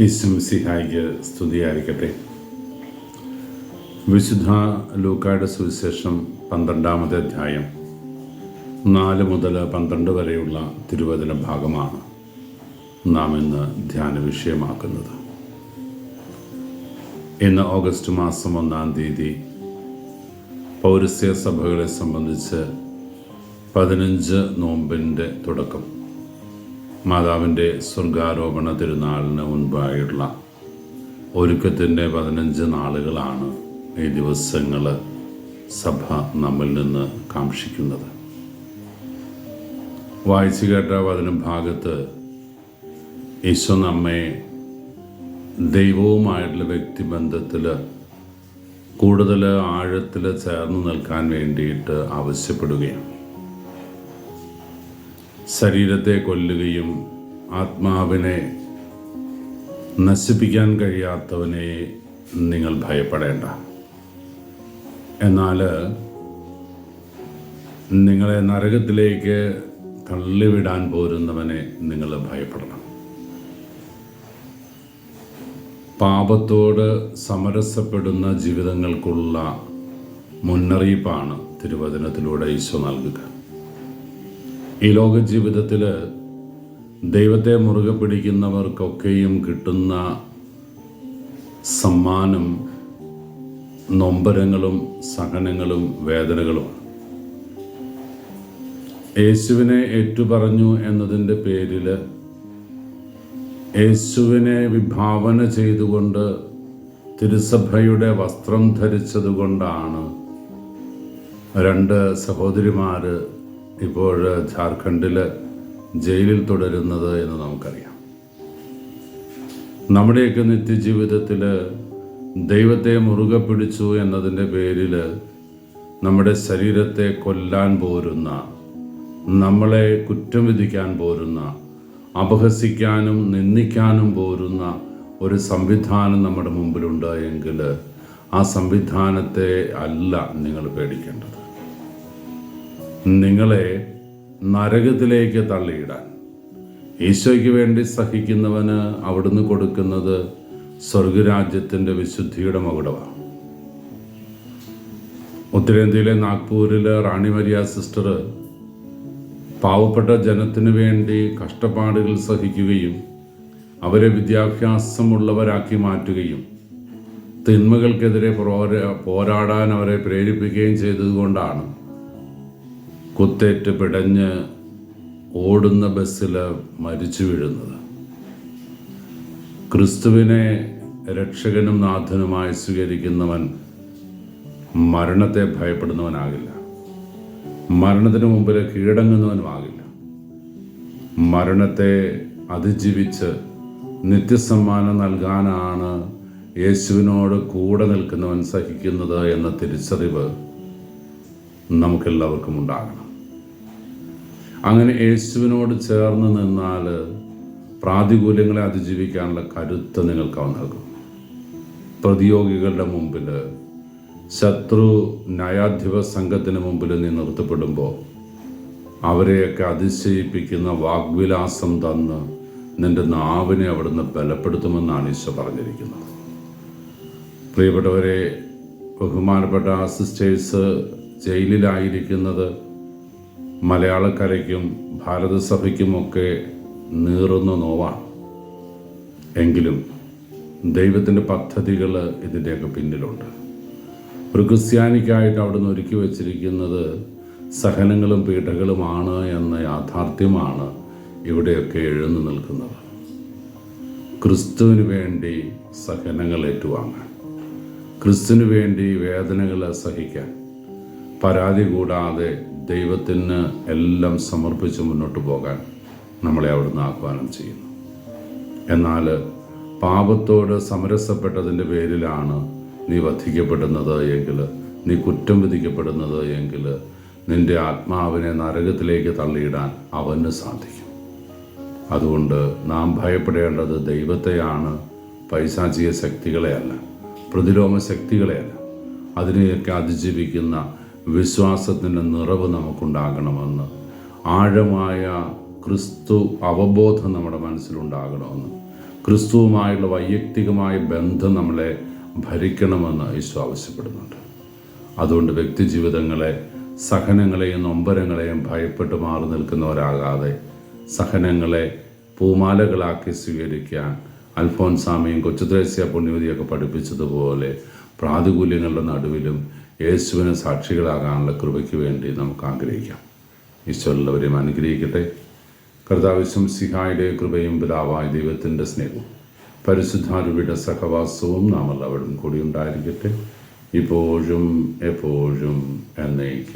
ഈശ്വംസിഹായിക്ക് സ്തുതിയായിരിക്കട്ടെ. വിശുദ്ധ ലൂക്കായുടെ സുവിശേഷം പന്ത്രണ്ടാമത്തെ അധ്യായം നാല് മുതൽ പന്ത്രണ്ട് വരെയുള്ള തിരുവചന ഭാഗമാണ് നാം ഇന്ന് ധ്യാന വിഷയമാക്കുന്നത്. ഇന്ന് ഓഗസ്റ്റ് മാസം ഒന്നാം തീയതി പൗരസ്യ സഭകളെ സംബന്ധിച്ച് പതിനഞ്ച് നോമ്പിന്റെ തുടക്കം. മാതാവിന്റെ സ്വർഗാരോപണ തിരുനാളിന് മുൻപായുള്ള ഒരുക്കത്തിന്റെ പതിനഞ്ച് നാളുകളാണ് ഈ ദിവസങ്ങൾ സഭ നമ്മിൽ നിന്ന് കാക്ഷിക്കുന്നത്. വായിച്ചു കേട്ട പതിനും ഭാഗത്ത് ഈശോ നമ്മെ ദൈവവുമായിട്ടുള്ള വ്യക്തിബന്ധത്തിൽ കൂടുതൽ ആഴത്തിൽ ചേർന്ന് നിൽക്കാൻ വേണ്ടിയിട്ട് ആവശ്യപ്പെടുകയാണ്. ശരീരത്തെ കൊല്ലുകയും ആത്മാവിനെ നശിപ്പിക്കാൻ കഴിയാത്തവനെ നിങ്ങൾ ഭയപ്പെടേണ്ട. എന്നാൽ നിങ്ങളെ നരകത്തിലേക്ക് തള്ളിവിടാൻ പോരുന്നവനെ നിങ്ങൾ ഭയപ്പെടണം. പാപത്തോട് സമരസപ്പെടുന്ന ജീവിതങ്ങൾക്കുള്ള മുന്നറിയിപ്പാണ് തിരുവചനത്തിലൂടെ ഈശോ നൽകുക. ഈ ലോക ജീവിതത്തിൽ ദൈവത്തെ മുറുകെ പിടിക്കുന്നവർക്കൊക്കെയും കിട്ടുന്ന സമ്മാനം നൊമ്പരങ്ങളും സഹനങ്ങളും വേദനകളുമാണ്. യേശുവിനെ ഏറ്റുപറഞ്ഞു എന്നതിന്റെ പേരിൽ യേശുവിനെ വിഭാവന ചെയ്തുകൊണ്ട് തിരുസഭയുടെ വസ്ത്രം ധരിച്ചതുകൊണ്ടാണ് രണ്ട് സഹോദരിമാർ ഇപ്പോൾ ജാർഖണ്ഡിൽ ജയിലിൽ തുടരുന്നത് എന്ന് നമുക്കറിയാം. നമ്മുടെയൊക്കെ നിത്യജീവിതത്തിൽ ദൈവത്തെ മുറുകെ പിടിച്ചു എന്നതിന്റെ പേരിൽ നമ്മുടെ ശരീരത്തെ കൊല്ലാൻ പോരുന്ന നമ്മളെ കുറ്റം വിധിക്കാൻ പോരുന്ന അപഹസിക്കാനും നിന്ദിക്കാനും പോരുന്ന ഒരു സംവിധാനം നമ്മുടെ മുമ്പിലുണ്ട് എങ്കിൽ ആ സംവിധാനത്തെ അല്ല നിങ്ങൾ പേടിക്കേണ്ടത്. നിങ്ങളെ നരകത്തിലേക്ക് തള്ളിയിടാൻ. ഈശോയ്ക്ക് വേണ്ടി സഹിക്കുന്നവന് അവിടുന്ന് കൊടുക്കുന്നത് സ്വർഗരാജ്യത്തിന്റെ വിശുദ്ധിയുടെ മകുടമാണ്. ഉത്തരേന്ത്യയിലെ നാഗ്പൂരിലെ റാണി മരിയ സിസ്റ്റർ പാവപ്പെട്ട ജനത്തിനു വേണ്ടി കഷ്ടപ്പാടുകൾ സഹിക്കുകയും അവരെ വിദ്യാഭ്യാസമുള്ളവരാക്കി മാറ്റുകയും തിന്മകൾക്കെതിരെ പോരാടാൻ അവരെ പ്രേരിപ്പിക്കുകയും ചെയ്തതുകൊണ്ടാണ് കുത്തേറ്റ് പിടഞ്ഞ് ഓടുന്ന ബസ്സിൽ മരിച്ചു വീഴുന്നത്. ക്രിസ്തുവിനെ രക്ഷകനും നാഥനുമായി സ്വീകരിക്കുന്നവൻ മരണത്തെ ഭയപ്പെടുന്നവനാകില്ല. മരണത്തിന് മുമ്പിൽ കീഴടങ്ങുന്നവനുമാകില്ല. മരണത്തെ അതിജീവിച്ച് നിത്യസമ്മാനം നൽകാനാണ് യേശുവിനോട് കൂടെ നിൽക്കുന്നവൻ സഹിക്കുന്നത് എന്ന തിരിച്ചറിവ് നമുക്കെല്ലാവർക്കും ഉണ്ടാകണം. അങ്ങനെ യേശുവിനോട് ചേർന്ന് നിന്നാൽ പ്രാതികൂല്യങ്ങളെ അതിജീവിക്കാനുള്ള കരുത്ത് നിങ്ങൾക്ക് അവൻ നൽകും. പ്രതിയോഗികളുടെ മുമ്പിൽ ശത്രു ന്യായാധിപ സംഘത്തിന് മുമ്പിൽ നീ നിർത്തപ്പെടുമ്പോൾ അവരെയൊക്കെ അതിശയിപ്പിക്കുന്ന വാഗ്വിലാസം തന്ന് നിന്റെ നാവിനെ അവിടുന്ന് ബലപ്പെടുത്തുമെന്നാണ് ഈശോ പറഞ്ഞിരിക്കുന്നത്. പ്രിയപ്പെട്ടവരെ ബഹുമാനപ്പെട്ട സിസ്റ്റേഴ്സ് ജയിലിലായിരിക്കുന്നത് മലയാളക്കരയ്ക്കും ഭാരതസഭയ്ക്കുമൊക്കെ നീറുന്ന നോവാണ് എങ്കിലും ദൈവത്തിന്റെ പദ്ധതികൾ ഇതിന്റെയൊക്കെ പിന്നിലുണ്ട്. ഒരു ക്രിസ്ത്യാനിക്കായിട്ട് അവിടുന്ന് ഒരുക്കി വച്ചിരിക്കുന്നത് സഹനങ്ങളും പീഠകളുമാണ് എന്ന യാഥാർത്ഥ്യമാണ് ഇവിടെയൊക്കെ എഴുന്നു നിൽക്കുന്നത്. ക്രിസ്തുവിന് വേണ്ടി സഹനങ്ങൾ ഏറ്റുവാങ്ങാൻ ക്രിസ്തുവിന് വേണ്ടി വേദനകൾ സഹിക്കാൻ പരാതി കൂടാതെ ദൈവത്തിന് എല്ലാം സമർപ്പിച്ച് മുന്നോട്ട് പോകാൻ നമ്മളെ അവിടുന്ന് ആഹ്വാനം ചെയ്യുന്നു. എന്നാൽ പാപത്തോട് സമരസപ്പെട്ടതിന്റെ പേരിലാണ് നീ വധിക്കപ്പെടുന്നത് എങ്കിൽ നീ കുറ്റം വിധിക്കപ്പെടുന്നത് എങ്കിൽ നിന്റെ ആത്മാവിനെ നരകത്തിലേക്ക് തള്ളിയിടാൻ അവന് സാധിക്കും. അതുകൊണ്ട് നാം ഭയപ്പെടേണ്ടത് ദൈവത്തെയാണ് പൈശാചിക ശക്തികളെയല്ല പ്രതിലോമ ശക്തികളെയല്ല. അതിനെയൊക്കെ അതിജീവിക്കുന്ന വിശ്വാസത്തിന്റെ നിറവ് നമുക്കുണ്ടാകണമെന്ന് ആഴമായ ക്രിസ്തു അവബോധം നമ്മുടെ മനസ്സിലുണ്ടാകണമെന്ന് ക്രിസ്തുവുമായുള്ള വൈയക്തികമായ ബന്ധം നമ്മളെ ഭരിക്കണമെന്ന് ഈശോ ആവശ്യപ്പെടുന്നുണ്ട്. അതുകൊണ്ട് വ്യക്തിജീവിതങ്ങളെ സഹനങ്ങളെയും നൊമ്പരങ്ങളെയും ഭയപ്പെട്ട് മാറി നിൽക്കുന്നവരാകാതെ സഹനങ്ങളെ പൂമാലകളാക്കി സ്വീകരിക്കാൻ അൽഫോൻസാമയും കൊച്ചുത്രേസ്യ പുണ്യവതിയൊക്കെ പഠിപ്പിച്ചതുപോലെ പ്രാതികൂല്യങ്ങളുടെ നടുവിലും യേശുവിന് സാക്ഷികളാകാനുള്ള കൃപയ്ക്ക് വേണ്ടി നമുക്ക് ആഗ്രഹിക്കാം. ഈശ്വരനുള്ളവരെയും അനുഗ്രഹിക്കട്ടെ. കർത്താവിശ്വം സിഹായുടെ കൃപയും പിതാവായ ദൈവത്തിന്റെ സ്നേഹവും പരിശുദ്ധാരൂപിയുടെ സഹവാസവും നാം എല്ലാവരും കൂടി ഉണ്ടായിരിക്കട്ടെ. ഇപ്പോഴും എപ്പോഴും എന്നേക്കും.